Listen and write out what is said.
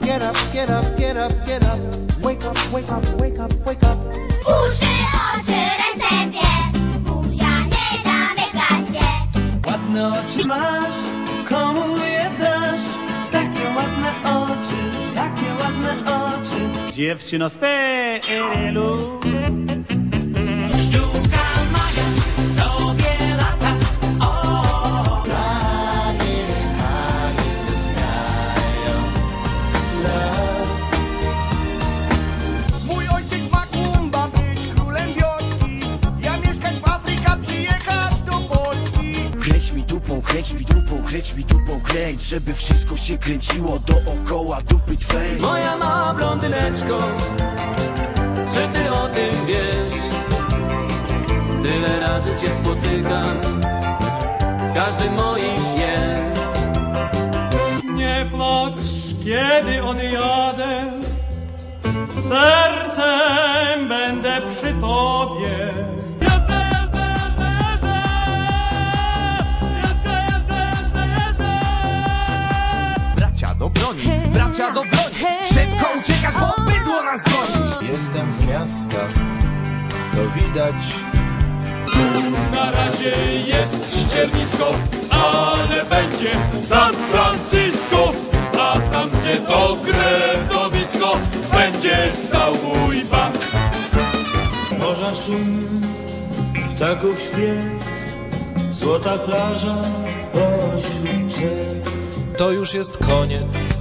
Get up, get up, get up, get up. Wake up, wake up, wake up, wake up. Uszy, oczy, ręce, dwie Buzia nie zamyka się Ładne oczy masz, komu je dasz? Takie ładne oczy, takie ładne oczy. Dziewczyno z PRL-u kręć mi dupą, kręć mi dupą, kręć Żeby wszystko się kręciło dookoła dupy twej moja mała blondyneczko, czy ty o tym wiesz? Tyle razy cię spotykam, w każdym moim śnie. Nie płacz, kiedy odjadę Sercem będę przy tobie do broni. Szybko uciekać, bo bydło nas goni Jestem z miasta, to widać. Na razie jest ściernisko Ale będzie San Francisco. A tam gdzie to krętowisko Będzie stał mój bank. Morza szum, ptaków śpiew, złota plaża pośród drzew. To już jest koniec